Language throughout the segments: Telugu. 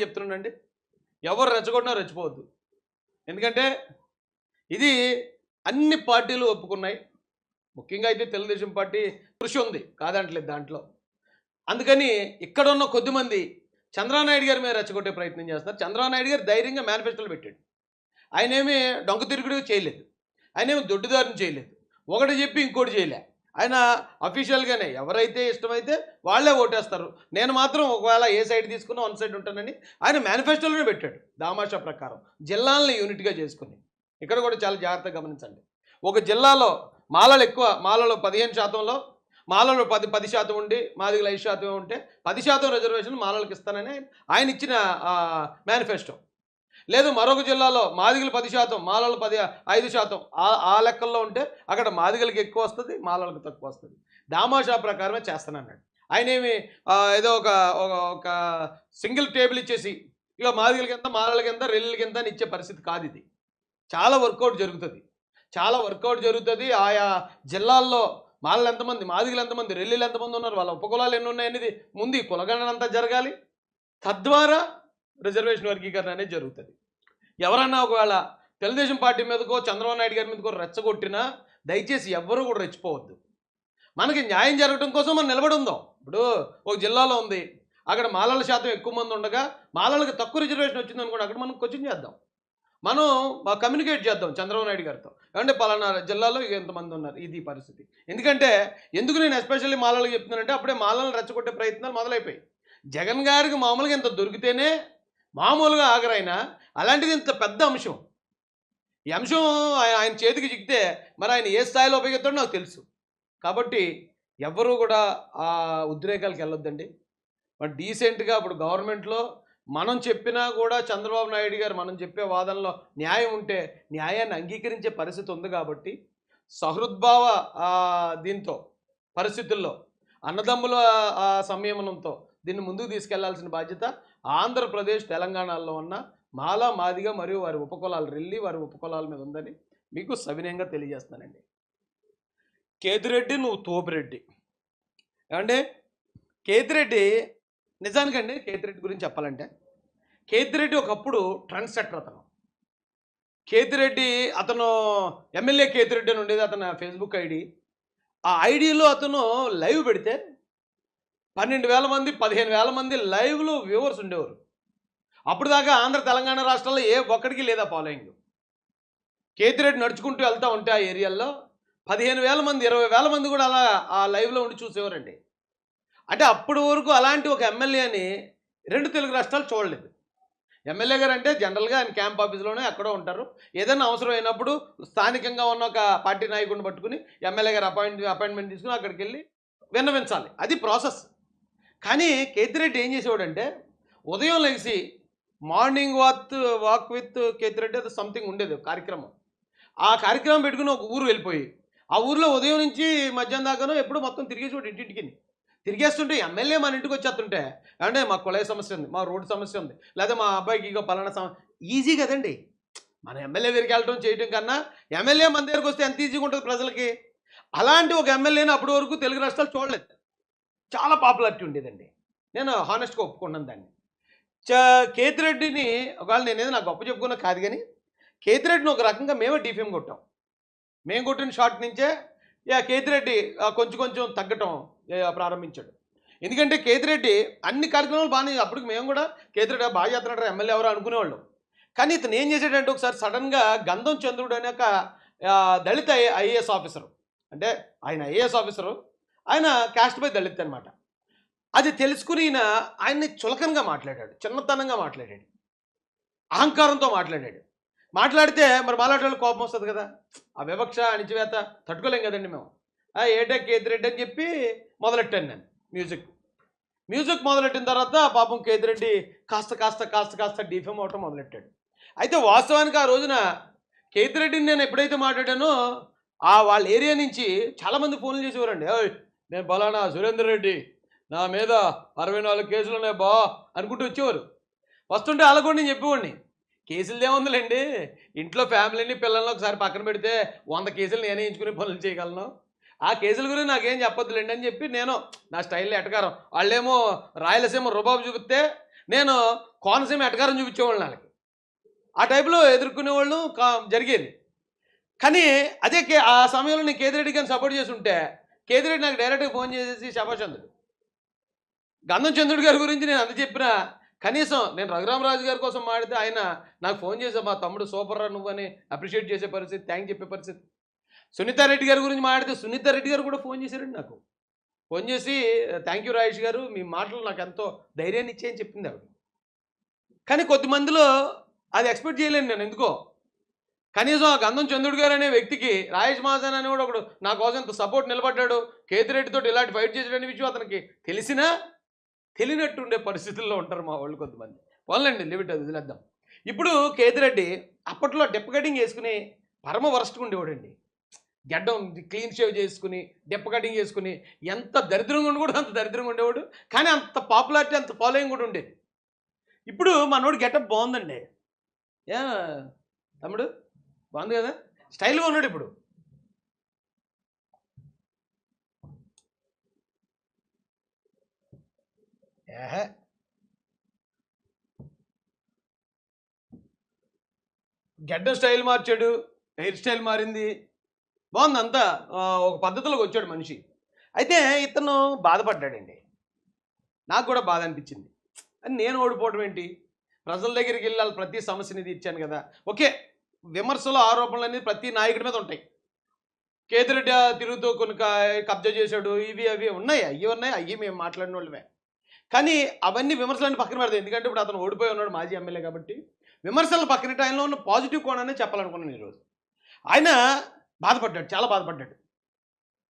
చెప్తున్నానండి ఎవరు రెచ్చగొట్టినా రెచ్చిపోవద్దు. ఎందుకంటే ఇది అన్ని పార్టీలు ఒప్పుకున్నాయి. ముఖ్యంగా అయితే తెలుగుదేశం పార్టీ కృషి ఉంది కాదంటలేదు దాంట్లో. అందుకని ఇక్కడ ఉన్న కొద్దిమంది చంద్రనాయుడు గారి మీద రెచ్చగొట్టే ప్రయత్నం చేస్తున్నారు. చంద్రనాయుడు గారు ధైర్యంగా మేనిఫెస్టోలు పెట్టాడు. ఆయన ఏమి డొంక తిరుగుడు చేయలేదు. ఆయన ఏమి దొడ్డుదారుని చేయలేదు. ఒకటి చెప్పి ఇంకోటి చేయలే. ఆయన అఫీషియల్గానే ఎవరైతే ఇష్టమైతే వాళ్ళే ఓటేస్తారు. నేను మాత్రం ఒకవేళ ఏ సైడ్ తీసుకున్నా వన్ సైడ్ ఉంటానని ఆయన మేనిఫెస్టోలోనే పెట్టాడు దామాషా ప్రకారం. జిల్లాలను యూనిట్గా చేసుకుని. ఇక్కడ కూడా చాలా జాగ్రత్తగా గమనించండి. ఒక జిల్లాలో మాలలు ఎక్కువ మాలలో పదిహేను శాతంలో మాలలో పది పది శాతం ఉండి మాదిగలు ఐదు శాతం ఉంటే పది శాతం రిజర్వేషన్ మాలలకు ఇస్తానని ఆయన ఇచ్చిన మేనిఫెస్టో లేదు మరొక జిల్లాలో మాదిగలు పది శాతం మాలలు పది ఐదు శాతం. ఆ ఆ లెక్కల్లో ఉంటే అక్కడ మాదిగలకి ఎక్కువ వస్తుంది మాలలకు తక్కువ వస్తుంది. దామాషా ప్రకారమే చేస్తానన్నాడు ఆయన ఏమి ఏదో ఒక ఒక- ఒక సింగిల్ టేబుల్ ఇచ్చేసి ఇక మాదిగలకి ఎంత మాలలకి ఎంత రెల్లులకి ఎంత అని ఇచ్చే పరిస్థితి కాదు ఇది. చాలా వర్కౌట్ జరుగుతుంది. చాలా వర్కౌట్ జరుగుతుంది. ఆయా జిల్లాల్లో మాలలు ఎంతమంది మాదిగలు ఎంతమంది రెల్లీలు ఎంతమంది ఉన్నారు వాళ్ళ ఉపకులాలు ఎన్ని ఉన్నాయనేది ముందు ఈ కులగణన అంతా జరగాలి. తద్వారా రిజర్వేషన్ వర్గీకరణ అనేది జరుగుతుంది. ఎవరన్నా ఒకవేళ తెలుగుదేశం పార్టీ మీదకో చంద్రబాబు నాయుడు గారి మీదకో రెచ్చగొట్టినా దయచేసి ఎవ్వరూ కూడా రెచ్చిపోవద్దు. మనకి న్యాయం జరగడం కోసం మనం నిలబడి ఉందాం ఇప్పుడు ఒక జిల్లాలో ఉంది. అక్కడ మాలల శాతం ఎక్కువ మంది ఉండగా మాలలకు తక్కువ రిజర్వేషన్ వచ్చింది అనుకోండి అక్కడ మనం క్వశ్చన్ చేద్దాం. మనం కమ్యూనికేట్ చేద్దాం చంద్రబాబు నాయుడు గారితో. అంటే పలానా జిల్లాలో ఎంతమంది ఉన్నారు ఇది పరిస్థితి. ఎందుకంటే ఎందుకు నేను ఎస్పెషల్లీ మాలలకు చెప్తున్నానంటే అప్పుడే మాలలను రెచ్చగొట్టే ప్రయత్నాలు మొదలైపోయాయి. జగన్ గారికి మామూలుగా ఇంత దొరికితేనే మామూలుగా ఆగరైనా అలాంటిది ఇంత పెద్ద అంశం. ఈ అంశం ఆయన చేతికి చిక్కితే మరి ఆయన ఏ స్థాయిలో ఉపయోగిస్తాడో నాకు తెలుసు. కాబట్టి ఎవ్వరూ కూడా ఆ ఉద్రేకాలకు వెళ్ళొద్దండి. మరి డీసెంట్గా ఇప్పుడు గవర్నమెంట్లో మనం చెప్పినా కూడా చంద్రబాబు నాయుడు గారు మనం చెప్పే వాదనలో న్యాయం ఉంటే న్యాయాన్ని అంగీకరించే పరిస్థితి ఉంది కాబట్టి సహృద్భావ దీంతో పరిస్థితుల్లో అన్నదమ్ముల సంయమనంతో దీన్ని ముందుకు తీసుకెళ్ళాల్సిన బాధ్యత ఆంధ్రప్రదేశ్ తెలంగాణలో ఉన్న మాల మాదిగ మరియు వారి ఉపకులాలు రెల్లి వారి ఉపకులాల మీద ఉందని మీకు సవినయంగా తెలియజేస్తానండి కేతిరెడ్డి నువ్వు తోపిరెడ్డి. ఏమంటే కేతిరెడ్డి నిజానికండి కేతిరెడ్డి గురించి చెప్పాలంటే కేతిరెడ్డి ఒకప్పుడు ట్రెండ్ సెట్టర్ అతను. కేతిరెడ్డి అతను ఎమ్మెల్యే కేతిరెడ్డి అని ఉండేది అతను ఫేస్బుక్ ఐడి. ఆ ఐడిలో అతను లైవ్ పెడితే పన్నెండు వేల మంది పదిహేను వేల మంది లైవ్లో వ్యూవర్స్ ఉండేవారు. అప్పుడు దాకా ఆంధ్ర తెలంగాణ రాష్ట్రాల్లో ఏ ఒక్కడికి లేదా ఫాలోయింగ్. కేతిరెడ్డి నడుచుకుంటూ వెళ్తూ ఉంటే ఆ ఏరియాల్లో పదిహేను వేల మంది ఇరవై వేల మంది కూడా అలా ఆ లైవ్లో ఉండి చూసేవారండి. అంటే అప్పటి వరకు అలాంటి ఒక ఎమ్మెల్యేని రెండు తెలుగు రాష్ట్రాలు చూడలేదు. ఎమ్మెల్యే గారు అంటే జనరల్గా ఆయన క్యాంప్ ఆఫీస్లోనే ఎక్కడో ఉంటారు. ఏదైనా అవసరం అయినప్పుడు స్థానికంగా ఉన్న ఒక పార్టీ నాయకుడిని పట్టుకుని ఎమ్మెల్యే గారు అపాయింట్ అపాయింట్మెంట్ తీసుకుని అక్కడికి వెళ్ళి విన్నవించాలి. అది ప్రాసెస్. కానీ కేతిరెడ్డి ఏం చేసేవాడంటే ఉదయం లేచి morning walk walk with Kethireddy అది సంథింగ్ ఉండేది కార్యక్రమం. ఆ కార్యక్రమం పెట్టుకుని ఒక ఊరు వెళ్ళిపోయి ఆ ఊర్లో ఉదయం నుంచి మధ్యాహ్నం దాకానో ఎప్పుడు మొత్తం తిరిగేసేవాడు ఇంటింటికి తిరిగేస్తుంటే ఎమ్మెల్యే మన ఇంటికి వచ్చేస్తుంటే అంటే మా కుళాయి సమస్య ఉంది మా రోడ్డు సమస్య ఉంది లేదా మా అబ్బాయికి ఇగో పలానా సమస్య ఈజీ కదండి. మన ఎమ్మెల్యే దగ్గరికి వెళ్ళడం చేయడం కన్నా ఎమ్మెల్యే మన దగ్గరికి వస్తే ఎంత ఈజీగా ఉంటుంది ప్రజలకి? అలాంటి ఒక ఎమ్మెల్యేని అప్పటి వరకు తెలుగు రాష్ట్రాలు చూడలేదు. చాలా పాపులారిటీ ఉండేదండి. నేను హానెస్ట్గా ఒప్పుకున్నాను దాన్ని. చ కేతిరెడ్డిని ఒకవేళ నేనేది నాకు గొప్ప చెప్పుకున్నా కాదు కానీ కేతిరెడ్డిని ఒక రకంగా మేమే డిఫేమ్ కొట్టాం. మేము కొట్టిన షాట్ నుంచే యా కేతిరెడ్డి కొంచెం కొంచెం తగ్గటం ప్రారంభించాడు. ఎందుకంటే కేతిరెడ్డి అన్ని కార్యక్రమాలు బాగానే అప్పటికి మేము కూడా కేతిరెడ్డి బాగా చేస్తున్నాడు ఎమ్మెల్యే ఎవరో అనుకునేవాళ్ళం. కానీ ఇతను ఏం చేశాడంటే ఒకసారి సడన్గా గంధం చంద్రుడు అనే ఒక దళిత ఐఏఎస్ ఆఫీసరు. అంటే ఆయన ఐఏఎస్ ఆఫీసరు ఆయన క్యాస్ట్ బై దళిత్ అనమాట అది తెలుసుకుని ఈయన ఆయన్ని చులకనగా మాట్లాడాడు చిన్నతనంగా మాట్లాడాడు. అహంకారంతో మాట్లాడాడు. మాట్లాడితే మరి మాట్లాడే కోపం వస్తుంది కదా. ఆ వివక్ష అణిచివేత తట్టుకోలేం కదండి మేము. ఏటా కేతిరెడ్డి అని చెప్పి మొదలెట్టాను నేను మ్యూజిక్. మ్యూజిక్ మొదలెట్టిన తర్వాత పాపం కేతిరెడ్డి కాస్త కాస్త కాస్త కాస్త డిఫెమ్ అవటం మొదలెట్టాడు. అయితే వాస్తవానికి ఆ రోజున కేతిరెడ్డిని నేను ఎప్పుడైతే మాట్లాడానో ఆ వాళ్ళ ఏరియా నుంచి చాలామంది ఫోన్లు చేసేవారండి. నేను బలానా సురేందర్ రెడ్డి. నా మీద అరవై నాలుగు కేసులు ఉన్నాయి బా అనుకుంటూ వచ్చేవారు. వస్తుంటే అలా నేను చెప్పేవాడిని. కేసులు ఏముందిలేండి? ఇంట్లో ఫ్యామిలీని పిల్లల్ని ఒకసారి పక్కన పెడితే వంద కేసులు నేనే ఎంచుకునే పనులు చేయగలను. ఆ కేసుల గురించి నాకేం చెప్పొద్దులేండి అని చెప్పి నేను నా స్టైల్లో ఎటకారం. వాళ్ళేమో రాయలసీమ రుబాబు చూపిస్తే నేను కోనసీమ ఎటకారం చూపించేవాళ్ళు వాళ్ళకి. ఆ టైప్లో ఎదుర్కొనే వాళ్ళు కా- జరిగేది. కానీ అదే కే ఆ సమయంలో నేను కేదిరెడ్డి గారిని సపోర్ట్ చేసి ఉంటే కేదిరెడ్డి నాకు డైరెక్ట్గా ఫోన్ చేసేసి శభాచంద్రుడు గంధం చంద్రుడి గారి గురించి నేను అంత చెప్పినా కనీసం నేను రఘురామరాజు గారి కోసం మాడితే ఆయన నాకు ఫోన్ చేసా మా తమ్ముడు సూపర్ రా నువ్వు అని అప్రిషియేట్ చేసే పరిస్థితి థ్యాంక్ చెప్పే పరిస్థితి. సునీతారెడ్డి గారి గురించి మాట్లాడితే సునీతారెడ్డి గారు కూడా ఫోన్ చేశారండి నాకు. ఫోన్ చేసి థ్యాంక్ యూ రాజేష్ గారు మీ మాటలు నాకు ఎంతో ధైర్యాన్ని ఇచ్చాయని చెప్పింది ఆవిడ. కానీ కొద్దిమందిలో అది ఎక్స్పెక్ట్ చేయలేను నేను ఎందుకో? కనీసం ఆ గంధం చంద్రుడు గారు అనే వ్యక్తికి రాజేష్ మహాజన్ అని కూడా ఒకడు నా కోసం ఇంత సపోర్ట్ నిలబడ్డాడు. కేతిరెడ్డితో ఇలాంటి ఫైట్ చేసాడనే విషయం అతనికి తెలిసినా తెలియనట్టు ఉండే పరిస్థితుల్లో ఉంటారు మా వాళ్ళు కొంతమంది. వాళ్ళండి లిమిట్ అది వదిలేద్దాం. ఇప్పుడు కేతిరెడ్డి అప్పట్లో డెప్ కటింగ్ వేసుకుని పరమ వరస్ట్గా ఉండేవాడండి. గడ్డం క్లీన్ షేవ్ చేసుకుని డెప్ప కటింగ్ చేసుకుని ఎంత దరిద్రంగా ఉండి కూడా అంత దరిద్రంగా ఉండేవాడు. కానీ అంత పాపులారిటీ అంత ఫాలోయింగ్ కూడా ఉండేది. ఇప్పుడు మనోడు గెటప్ బాగుందండి. ఏ తమ్ముడు? బాగుంది కదా? స్టైల్గా ఉన్నాడు ఇప్పుడు. ఏహే. గెడ్డ స్టైల్ మార్చాడు హెయిర్ స్టైల్ మారింది. బాగుంది అంతా. ఒక పద్ధతిలోకి వచ్చాడు మనిషి. అయితే ఇతను బాధపడ్డాడండి. నాకు కూడా బాధ అనిపించింది. అని నేను ఓడిపోవడం ఏంటి? ప్రజల దగ్గరికి వెళ్ళాలి ప్రతి సమస్యని తీర్చాను కదా. ఓకే విమర్శలు ఆరోపణలు అనేది ప్రతి నాయకుడి మీద ఉంటాయి. కేతిరెడ్డి తిరుగుతూ కొన్ని కబ్జా చేశాడు ఇవి అవి ఉన్నాయి? అవి ఉన్నాయి? అవి మేము మాట్లాడిన వాళ్ళమే. కానీ అవన్నీ విమర్శలన్నీ పక్కన పెడతాయి. ఎందుకంటే ఇప్పుడు అతను ఓడిపోయి ఉన్నాడు మాజీ ఎమ్మెల్యే కాబట్టి. విమర్శలు పక్కన ఆయనలో ఉన్న పాజిటివ్ కోణాన్ని చెప్పాలనుకున్నాను ఈరోజు ఆయన బాధపడ్డాడు చాలా బాధపడ్డాడు.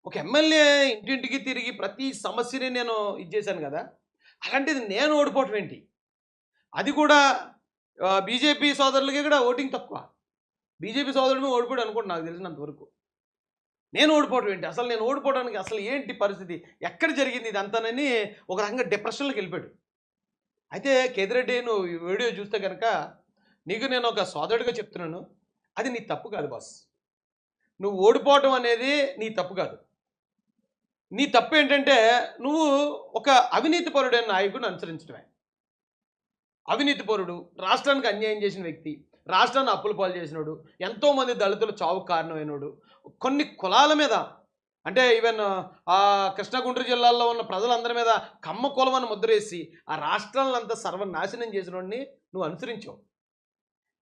ఒక ఎమ్మెల్యే ఇంటింటికి తిరిగి ప్రతి సమస్యని నేను ఇది చేశాను కదా. అలాంటిది నేను ఓడిపోవటం ఏంటి? అది కూడా బీజేపీ సోదరులకి కూడా ఓటింగ్ తక్కువ. బీజేపీ సోదరుడు ఓడిపోయాడు అనుకోండి నాకు తెలిసినంత వరకు. నేను ఓడిపోవడం ఏంటి? అసలు నేను ఓడిపోవడానికి అసలు ఏంటి పరిస్థితి? ఎక్కడ జరిగింది ఇదంతానని ఒక రకంగా డిప్రెషన్లోకి వెళ్ళిపోయాడు. అయితే కేదిరెడ్డి నువ్వు వీడియో చూస్తే కనుక నీకు నేను ఒక సోదరుడిగా చెప్తున్నాను. అది నీ తప్పు కాదు బాస్. నువ్వు ఓడిపోవటం అనేది నీ తప్పు కాదు. నీ తప్పు ఏంటంటే నువ్వు ఒక అవినీతిపరుడైన నాయకుడిని అనుసరించడమే అవినీతిపరుడు రాష్ట్రానికి అన్యాయం చేసిన వ్యక్తి రాష్ట్రాన్ని అప్పుల పాలు చేసినోడు ఎంతోమంది దళితులు చావుకు కారణమైనడు కొన్ని కులాల మీద అంటే ఈవెన్ ఆ కృష్ణా గుంటూరు జిల్లాల్లో ఉన్న ప్రజలందరి మీద కమ్మ కులమని ముద్రేసి ఆ రాష్ట్రాలంతా సర్వనాశనం చేసిన వాడిని నువ్వు అనుసరించావు.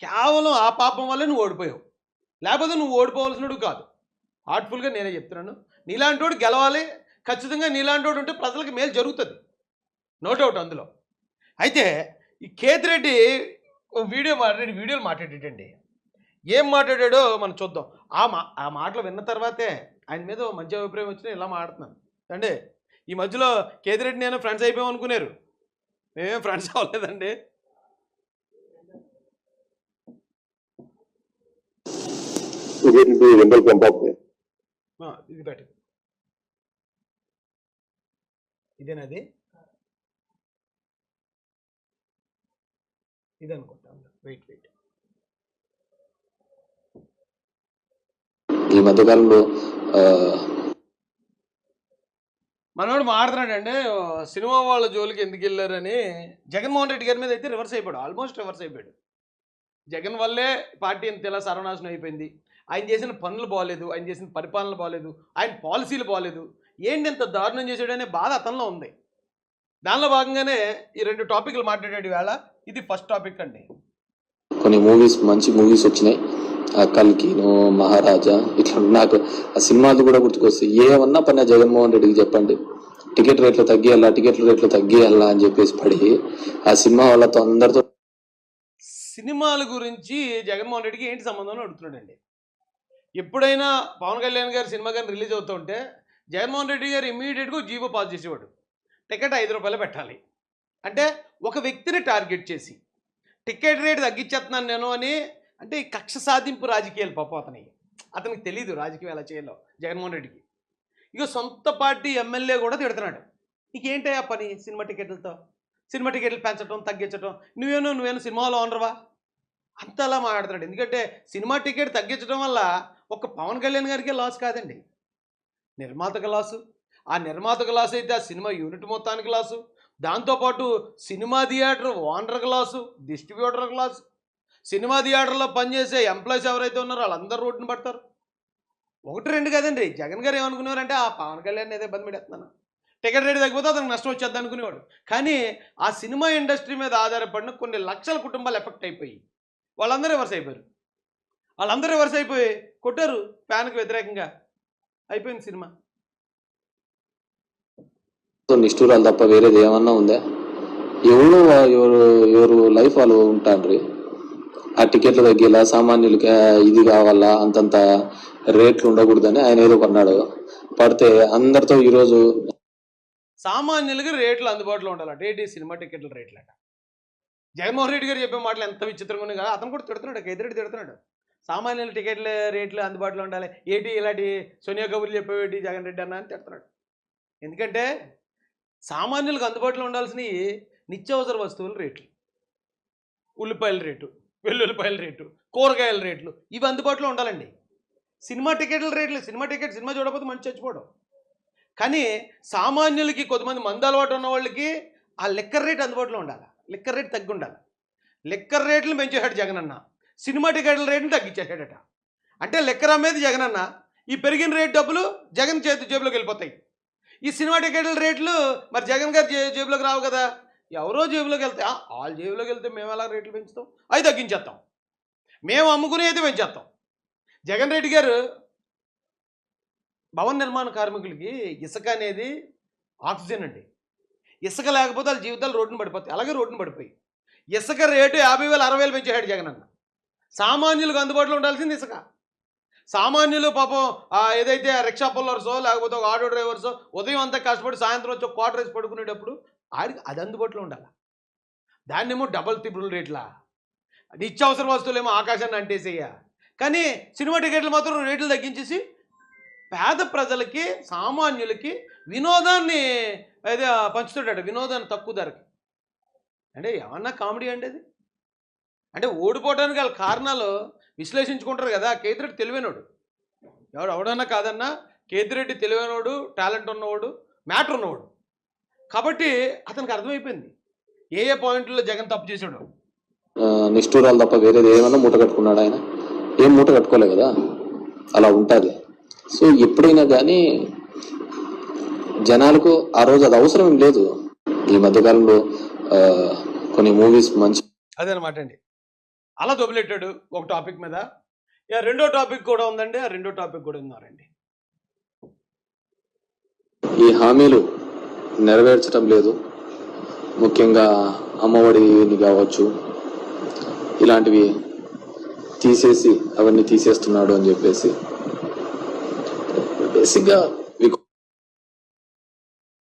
కేవలం ఆ పాపం వల్లే నువ్వు ఓడిపోయావు. లేకపోతే నువ్వు ఓడిపోవలసినడు కాదు. హార్ట్ఫుల్గా నేనే చెప్తున్నాను. నీలాంటి వాడు గెలవాలి. ఖచ్చితంగా నీలాంటి వాడు ఉంటే ప్రజలకు మేలు జరుగుతుంది. నో డౌట్ అందులో. అయితే ఈ కేతిరెడ్డి ఓ వీడియో మాట్లాడి వీడియోలు మాట్లాడేటండి. ఏం మాట్లాడాడో మనం చూద్దాం. ఆ మా ఆ మాటలు విన్న తర్వాతే ఆయన మీద మంచి అభిప్రాయం వచ్చినా ఇలా మాట్లాడుతున్నాను. అంటే ఈ మధ్యలో కేతిరెడ్డి నేను ఫ్రెండ్స్ అయిపోయాం అనుకున్నారు. మేమేం ఫ్రెండ్స్ అవ్వలేదండి. into the Wembley camp of there. ఆ, ఇది పెట్టు ఇదేనది ఇది అనుకుంటా వెయిట్ వెయిట్ ఈ మధ్యకాలంలో మనోడు మాట్లాడుతున్నాడంటే సినిమా వాళ్ళ జోలికి ఎందుకు వెళ్ళారని. జగన్మోహన్ రెడ్డి గారి మీద అయితే రివర్స్ అయిపోయాడు. ఆల్మోస్ట్ రివర్స్ అయిపోయాడు. జగన్ వల్లే పార్టీ ఇంత ఇలా సర్వనాశనం అయిపోయింది. ఆయన చేసిన పనులు బాగాలేదు ఆయన చేసిన పరిపాలన బాగాలేదు ఆయన పాలసీలు బాగాలేదు ఏంటి ఇంత దారుణం చేశాడనే బాధ అతనిలో ఉంది. దానిలో భాగంగానే ఈ రెండు టాపిక్లు మాట్లాడాడు వేళ ఇది ఫస్ట్ టాపిక్ అండి. కొన్ని మూవీస్ మంచి మూవీస్ వచ్చినాయి. ఆ కల్కిను మహారాజా ఇట్లా నాకు ఆ సినిమాలు కూడా గుర్తుకొస్తాయి. ఏమన్నా పని జగన్మోహన్ రెడ్డికి చెప్పండి. టికెట్ రేట్లు తగ్గియాలా టికెట్ రేట్లు తగ్గియాలా అని చెప్పేసి పడి ఆ సినిమా వాళ్ళతో అందరితో సినిమాల గురించి జగన్మోహన్ రెడ్డికి ఏంటి సంబంధం అడుగుతున్నాడండి. ఎప్పుడైనా పవన్ కళ్యాణ్ గారి సినిమా కానీ రిలీజ్ అవుతుంటే జగన్మోహన్ రెడ్డి గారు ఇమీడియట్గా జీవో పాస్ చేసేవాడు. టికెట్ ఐదు రూపాయలు పెట్టాలి. అంటే ఒక వ్యక్తిని టార్గెట్ చేసి టికెట్ రేట్ తగ్గించేస్తున్నాను నేను అని అంటే ఈ కక్ష సాధింపు రాజకీయాలు పాపం అతనికి అతనికి తెలియదు రాజకీయం ఎలా చేయాలో జగన్మోహన్ రెడ్డికి. ఇక సొంత పార్టీ ఎమ్మెల్యే కూడా తిడుతున్నాడు. నీకేంటయ్యా పని సినిమా టికెట్లతో? సినిమా టికెట్లు పెంచడం తగ్గించడం నువ్వేనో నువ్వేనో సినిమాలో ఓనర్వా? అంతలా మాట్లాడుతున్నాడు. ఎందుకంటే సినిమా టికెట్ తగ్గించడం వల్ల ఒక పవన్ కళ్యాణ్ గారికే లాస్ కాదండి. నిర్మాతకు లాసు. ఆ నిర్మాతకు లాస్ అయితే ఆ సినిమా యూనిట్ మొత్తానికి లాసు. దాంతోపాటు cinema theatre owner class distributor class. Cinema థియేటర్లో పనిచేసే ఎంప్లాయీస్ ఎవరైతే ఉన్నారో వాళ్ళందరూ రోడ్డును పడతారు. ఒకటి రెండు కదండి. జగన్ గారు ఏమనుకునేవారంటే ఆ పవన్ కళ్యాణ్ ఏదో ఇబ్బంది పెడేస్తున్నాను టికెట్ రేట్ తగ్గిపోతే అతనికి నష్టం వచ్చేద్ది అనుకునేవాడు కానీ ఆ సినిమా ఇండస్ట్రీ మీద ఆధారపడిన కొన్ని లక్షల కుటుంబాలు ఎఫెక్ట్ అయిపోయి వాళ్ళందరూ రివర్స్ అయిపోయారు. వాళ్ళందరూ రివర్స్ అయిపోయి కొట్టారు. ఫ్యాన్కి వ్యతిరేకంగా అయిపోయింది సినిమా. నిష్ఠూరాలు తప్ప వేరేది ఏమన్నా ఉందా? ఎవరు ఎవరు ఎవరు లైఫ్ వాళ్ళు ఉంటాండ్రి? ఆ టికెట్లు తగ్గేలా సామాన్యులకి ఇది కావాలా? అంతంత రేట్లు ఉండకూడదని ఆయన ఏదో కొన్నాడు. పడితే అందరితో ఈరోజు సామాన్యులకి రేట్లు అందుబాటులో ఉండాలంట. ఏంటి సినిమా టికెట్ల రేట్లు జగన్మోహన్ రెడ్డి గారు చెప్పే మాటలు ఎంత విచిత్రంగా ఉన్నాయి కదా. అతను కూడా తిడుతున్నాడు కేతిరెడ్డి తిడుతున్నాడు. సామాన్యుల టికెట్ల రేట్లు అందుబాటులో ఉండాలి. ఏంటి ఇలాంటి సోనియా కబుర్లు చెప్పేవేటి జగన్ రెడ్డి అన్న అని తిడుతున్నాడు. ఎందుకంటే సామాన్యులకు అందుబాటులో ఉండాల్సిన నిత్యావసర వస్తువుల రేట్లు. ఉల్లిపాయల రేటు వెల్లుల్లిపాయల రేటు కూరగాయల రేట్లు ఇవి అందుబాటులో ఉండాలండి. సినిమా టికెట్ల రేట్లు సినిమా టికెట్ సినిమా చూడకపోతే మంచి చచ్చిపోవడం కానీ సామాన్యులకి కొంతమంది మందు అలవాటు ఉన్న వాళ్ళకి ఆ లెక్కర్ రేట్ అందుబాటులో ఉండాలి. లిక్కర్ రేట్ తగ్గి ఉండాలి లిక్కర్ రేట్లు పెంచేశాడు జగనన్న. సినిమా టికెట్ల రేట్ని తగ్గించేశాడట. అంటే లెక్కర్ అమ్మేది జగనన్న. ఈ పెరిగిన రేట్ డబ్బులు జగన్ చేతి జేబులోకి వెళ్ళిపోతాయి. ఈ సినిమా టికెట్ల రేట్లు మరి జగన్ గారి జేబులోకి రావు కదా. ఎవరో జేబులోకి వెళ్తే వాళ్ళ జేబులోకి వెళ్తే మేము ఎలా రేట్లు పెంచుతాం? అవి తగ్గించేస్తాం. మేము అమ్ముకునే అయితే పెంచేస్తాం. జగన్ రెడ్డి గారు భవన నిర్మాణ కార్మికులకి ఇసుక అనేది ఆక్సిజన్ అండి. ఇసుక లేకపోతే వాళ్ళ జీవితాలు రోడ్డున పడిపోతాయి. అలాగే రోడ్డున పడిపోయి ఇసుక రేటు యాభై వేలు అరవై వేలు పెంచాడు జగన్ అన్న సామాన్యులకు అందుబాటులో ఉండాల్సింది ఇసుక. సామాన్యులు పాపం ఏదైతే రిక్షా పుల్లర్సో లేకపోతే ఒక ఆటో డ్రైవర్సో ఉదయం అంతా కష్టపడి సాయంత్రం వచ్చి ఒక క్వార్టర్ వేసి పడుకునేటప్పుడు ఆడికి అది అందుబాటులో ఉండాలి? దాన్నేమో డబల్ త్రిబుల్ రేట్లా? నిత్యావసర వస్తువులేమో ఆకాశాన్ని అంటేసేయ? కానీ సినిమా టికెట్లు మాత్రం రేట్లు తగ్గించేసి పేద ప్రజలకి సామాన్యులకి వినోదాన్ని అదే పంచుతుంటాడు వినోదాన్ని తక్కువ ధరకి. అంటే ఏమన్నా కామెడీ అండి అది? అంటే ఓడిపోవడానికి గల కారణాలు విశ్లేషించుకుంటారు కదా కేతిరెడ్డి తెలివైనోడు. ఎవడు ఎవడన్నా కాదన్నా కేతిరెడ్డి తెలివైనోడు టాలెంట్ ఉన్నవాడు మ్యాటర్ ఉన్నవాడు. కాబట్టి అతనికి అర్థమైపోయింది. ఏ ఏ పాయింట్లో జగన్ తప్పు చేశాడు. నిష్ఠూరాలు తప్ప వేరేది ఏమన్నా మూట కట్టుకున్నాడు ఆయన? ఏం మూట కట్టుకోలే కదా? అలా ఉంటుంది. సో ఎప్పుడైనా కానీ జనాలకు ఆ రోజు అది అవసరం లేదు. ఈ మధ్యకాలంలో కొన్ని మూవీస్ మంచి అదనమాట అండి. అలా దొబ్బలెట్టాడు ఒక టాపిక్ మీద. ఇక రెండో టాపిక్ కూడా ఉందండి ఆ రెండో టాపిక్ కూడా ఉన్నారండి ఈ హామీలు నెరవేర్చడం లేదు. ముఖ్యంగా అమ్మఒడిని కావచ్చు ఇలాంటివి తీసేసి అవన్నీ తీసేస్తున్నాడు అని చెప్పేసి. బేసిక్గా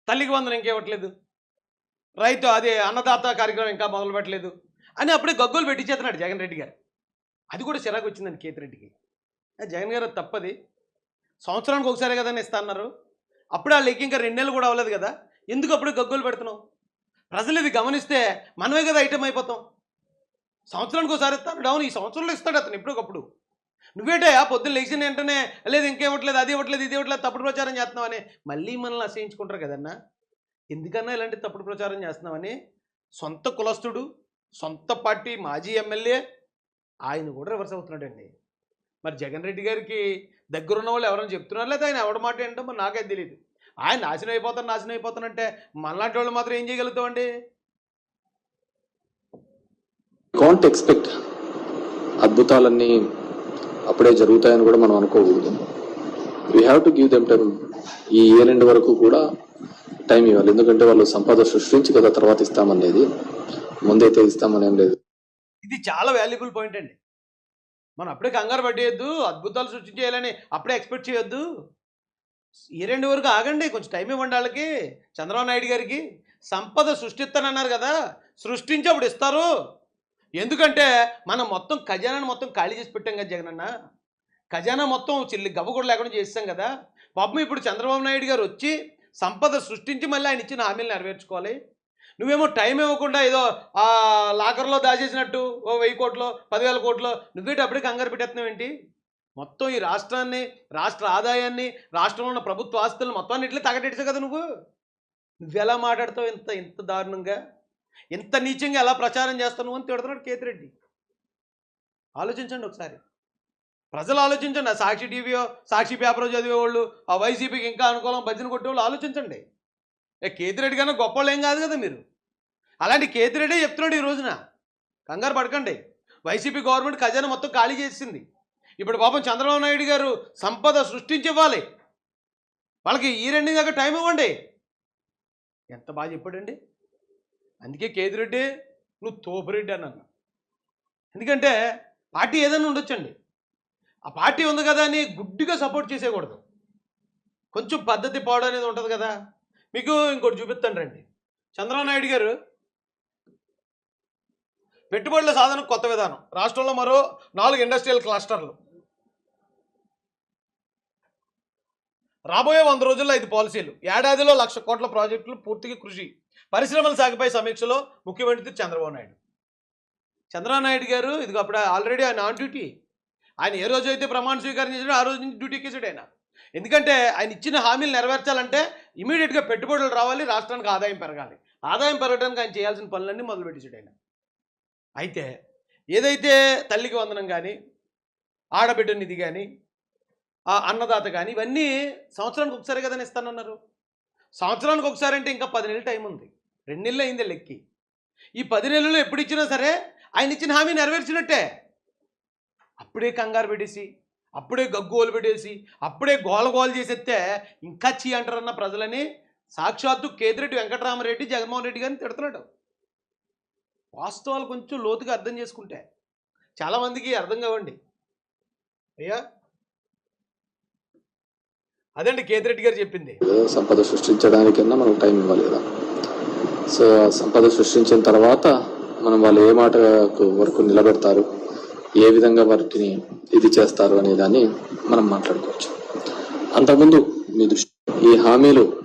తల్లికి వందనం ఇంకేవట్లేదు రైతు అదే అన్నదాత కార్యక్రమం ఇంకా మొదలు పెట్టలేదు అని అప్పుడే గగ్గోలు పెట్టించేస్తున్నాడు జగన్ రెడ్డి గారు. అది కూడా చిరాకు వచ్చిందండి కేతిరెడ్డికి రెడ్డికి జగన్ గారు అది తప్పది. సంవత్సరానికి ఒకసారి కదా ఇస్తా అన్నారు. అప్పుడే వాళ్ళకి ఇంకా రెండు నెలలు కూడా అవ్వలేదు కదా. ఎందుకు అప్పుడే గగ్గోలు పెడుతున్నావు? ప్రజలు ఇది గమనిస్తే మనమే కదా ఐటమ్ అయిపోతాం. సంవత్సరానికి ఒకసారి ఇస్తాను. డౌన్ ఈ సంవత్సరంలో ఇస్తాడు అతను ఎప్పుడొకప్పుడు నువ్వేటే ఆ పొద్దున్న లేచిన వెంటనే లేదు ఇంకేమట్లేదు అది ఇవ్వట్లేదు ఇది ఇవ్వట్లేదు తప్పుడు ప్రచారం చేస్తున్నామని మళ్ళీ మనల్ని అసహించుకుంటారు కదన్నా. ఎందుకన్నా ఇలాంటి తప్పుడు ప్రచారం చేస్తున్నామని సొంత కులస్తుడు సొంత పార్టీ మాజీ ఎమ్మెల్యే ఆయన కూడా రివర్స్ అవుతున్నాడండి. మరి జగన్ రెడ్డి గారికి దగ్గరున్న వాళ్ళు ఎవరైనా చెప్తున్నారు? లేదా ఆయన ఎవడ మాట ఏంటో మరి నాకైతే తెలియదు ఆయన నాశనం అయిపోతాను నాశనం అయిపోతానంటే మనలాంటి వాళ్ళు మాత్రం ఏం చేయగలుగుతామండి? కాంట్ ఎక్స్పెక్ట్ అద్భుతాలన్నీ అప్పుడే జరుగుతాయని కూడా మనం అనుకోకూడదు. We have to give them time ఈ ఇయర్ ఎండ్ వరకు కూడా టైం ఇవ్వాలి. ఎందుకంటే వాళ్ళు సంపద సృష్టించి కదా తర్వాత ఇస్తామనేది. ముందైతే ఇస్తామని ఏం లేదు. ఇది చాలా వాల్యుబుల్ పాయింట్ అండి. మనం అప్పుడే కంగారు పట్టేయద్దు అద్భుతాలు సృష్టించేయాలని అప్పుడే ఎక్స్పెక్ట్ చేయొద్దు. ఈ రెండు వరకు ఆగండి కొంచెం టైం ఇవ్వండి వాళ్ళకి చంద్రబాబు నాయుడు గారికి. సంపద సృష్టిస్తానన్నారు కదా సృష్టించి అప్పుడు ఇస్తారు. ఎందుకంటే మనం మొత్తం ఖజానాను మొత్తం ఖాళీ చేసి పెట్టాం కదా జగనన్న ఖజానా మొత్తం చిల్లి గవ్వ కూడా లేకుండా చేస్తాం కదా. పాపం ఇప్పుడు చంద్రబాబు నాయుడు గారు వచ్చి సంపద సృష్టించి మళ్ళీ ఆయన ఇచ్చిన హామీలు నెరవేర్చుకోవాలి. నువ్వేమో టైం ఇవ్వకుండా ఏదో ఆ లాకర్లో దాచేసినట్టు ఓ వెయ్యి కోట్లో పదివేల కోట్లో నువ్వేటప్పుడే కంగారు పెట్టేస్తున్నావు ఏంటి? మొత్తం ఈ రాష్ట్రాన్ని రాష్ట్ర ఆదాయాన్ని రాష్ట్రంలో ఉన్న ప్రభుత్వ ఆస్తులను మొత్తాన్ని ఇట్లా తగటెట్టావు కదా నువ్వు? నువ్వెలా మాట్లాడతావు ఇంత ఇంత దారుణంగా? ఇంత నీచంగా ఎలా ప్రచారం చేస్తావు అని తిడుతున్నాడు కేతిరెడ్డి. ఆలోచించండి ఒకసారి. ప్రజలు ఆలోచించండి. ఆ సాక్షి టీవీయో సాక్షి పేపర్ చదివేవాళ్ళు ఆ వైసీపీకి ఇంకా అనుకూలం భజన కొట్టేవాళ్ళు ఆలోచించండి. కేతిరెడ్డి కన్నా గొప్పవాళ్ళు ఏం కాదు కదా మీరు? అలాంటి కేతిరెడ్డే చెప్తున్నాడు ఈ రోజున. కంగారు పడకండి. వైసీపీ గవర్నమెంట్ ఖజానా మొత్తం ఖాళీ చేసింది. ఇప్పుడు పాపం చంద్రబాబు నాయుడు గారు సంపద సృష్టించి ఇవ్వాలి వాళ్ళకి ఈ రెండింగ్ దాకా టైం ఇవ్వండి. ఎంత బాగా చెప్పాడండి? అందుకే కేతిరెడ్డి నువ్వు తోపురెడ్డి అన్నాను. ఎందుకంటే పార్టీ ఏదైనా ఉండొచ్చండి. ఆ పార్టీ ఉంది కదా అని గుడ్డిగా సపోర్ట్ చేసేయకూడదు. కొంచెం పద్ధతి పోవడం అనేది ఉంటుంది కదా. మీకు ఇంకోటి చూపిస్తాను రండి. చంద్రబాబు నాయుడు గారు పెట్టుబడుల సాధన కొత్త విధానం. రాష్ట్రంలో మరో నాలుగు ఇండస్ట్రియల్ క్లస్టర్లు. రాబోయే వంద రోజుల్లో ఐదు పాలసీలు. ఏడాదిలో లక్ష కోట్ల ప్రాజెక్టులు పూర్తిగా కృషి. పరిశ్రమల శాఖపై సమీక్షలో ముఖ్యమంత్రి చంద్రబాబు నాయుడు. చంద్రబాబు నాయుడు గారు ఇదిగో అప్పుడు ఆల్రెడీ ఆయన ఆన్ డ్యూటీ. ఆయన ఏ రోజు అయితే ప్రమాణ స్వీకారం చేసాడో ఆ రోజు నుంచి డ్యూటీకి వేసాడు ఆయన. ఎందుకంటే ఆయన ఇచ్చిన హామీలు నెరవేర్చాలంటే ఇమీడియట్గా పెట్టుబడులు రావాలి రాష్ట్రానికి ఆదాయం పెరగాలి. ఆదాయం పెరగడానికి ఆయన చేయాల్సిన పనులన్నీ మొదలుపెట్టించాడు ఆయన. అయితే ఏదైతే తల్లికి వందనం కానీ ఆడబిడ్డ నిధి కానీ ఆ అన్నదాత కానీ ఇవన్నీ సంవత్సరానికి ఒకసారి కదా ఇస్తానన్నారు. సంవత్సరానికి ఒకసారి అంటే ఇంకా పది నెలలు టైం ఉంది. రెండు నెలలు అయింది లెక్కి. ఈ పది నెలలు ఎప్పుడు ఇచ్చినా సరే ఆయన ఇచ్చిన హామీ నెరవేర్చినట్టే. అప్పుడే కంగారు పెట్టేసి అప్పుడే గగ్గోలు పెట్టేసి అప్పుడే గోల చేసేస్తే ఇంకా చీ అంటారన్న ప్రజలని సాక్షాత్తు కేతిరెడ్డి వెంకటరామరెడ్డి జగన్మోహన్ రెడ్డి గారిని తిడుతున్నాడు. వాస్తవాలు కొంచెం లోతుగా అర్థం చేసుకుంటే చాలామందికి అర్థం కావండి. అయ్యా? అదండి కేతిరెడ్డి గారు చెప్పింది? సంపద సృష్టించడానికన్నా మనం టైం ఇవ్వాలి కదా సో సంపద సృష్టించిన తర్వాత మనం వాళ్ళు ఏ మాట వరకు నిలబెడతారు? ఏ విధంగా వాటిని ఇది చేస్తారు అనే దాన్ని మనం మాట్లాడుకోవచ్చు. అంతకుముందు మీ దృష్టి ఈ హామీలు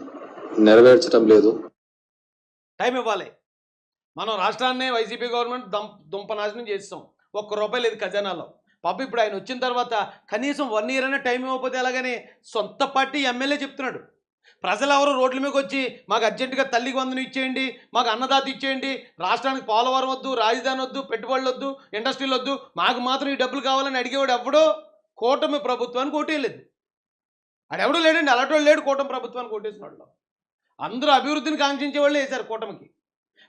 నెరవేర్చడం లేదు. టైం ఇవ్వాలి. మనం రాష్ట్రాన్ని వైసీపీ గవర్నమెంట్ దంప దుంపనాశనం చేస్తాం. ఒక్క రూపాయి లేదు ఖజానాలో. పాప ఇప్పుడు ఆయన వచ్చిన తర్వాత కనీసం వన్ ఇయర్ అయినా టైం ఇవ్వకపోతే ఎలాగని సొంత పార్టీ ఎమ్మెల్యే చెప్తున్నాడు. ప్రజలు ఎవరు రోడ్ల మీదకి వచ్చి మాకు అర్జెంటుగా తల్లికి వందనం ఇచ్చేయండి మాకు అన్నదాత ఇచ్చేయండి రాష్ట్రానికి పోలవరం వద్దు రాజధాని వద్దు పెట్టుబడులు వద్దు ఇండస్ట్రీలు వద్దు మాకు మాత్రం ఈ డబ్బులు కావాలని అడిగేవాడు ఎవడో కూటమి ప్రభుత్వానికి ఓటేయలేదు. ఆడెవడూ లేడండి అలాంటి లేడు కూటమి ప్రభుత్వానికి ఓటేసిన వాళ్ళు అందరూ అభివృద్ధిని కాంక్షించే వాళ్ళే వేశారు కూటమికి.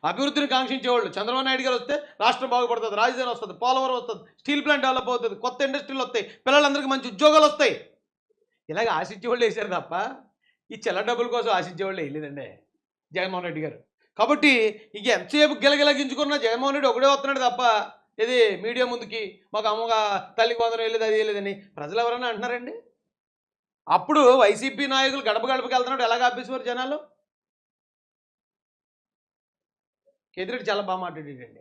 అభివృద్ధిని కాంక్షించేవాళ్ళు చంద్రబాబు నాయుడు గారు వస్తే రాష్ట్రం బాగుపడుతుంది రాజధాని వస్తుంది పోలవరం వస్తుంది స్టీల్ ప్లాంట్ డెవలప్ అవుతుంది కొత్త ఇండస్ట్రీలు వస్తాయి పిల్లలందరికీ మంచి ఉద్యోగాలు వస్తాయి. ఇలాగ ఆశించేవాళ్ళు వేశారు తప్ప ఈ చిల్ల డబ్బుల కోసం ఆశించేవాళ్ళు వేయలేదండి జగన్మోహన్ రెడ్డి గారు. కాబట్టి ఇక ఎంతసేపు గిలగిలగించుకున్నా జగన్మోహన్ రెడ్డి ఒకడే వస్తున్నాడు తప్ప ఇది మీడియా ముందుకి మాకు అమ్మగా తల్లికి వందరం వెళ్ళేది అది వెళ్ళేదని ప్రజలు ఎవరైనా అంటున్నారండి? అప్పుడు వైసీపీ నాయకులు గడప గడపకి వెళ్తున్నాడు ఎలాగ ఆపేసేవారు జనాలు? కేతిరెడ్డి చాలా బాగా మాట్లాడేటండి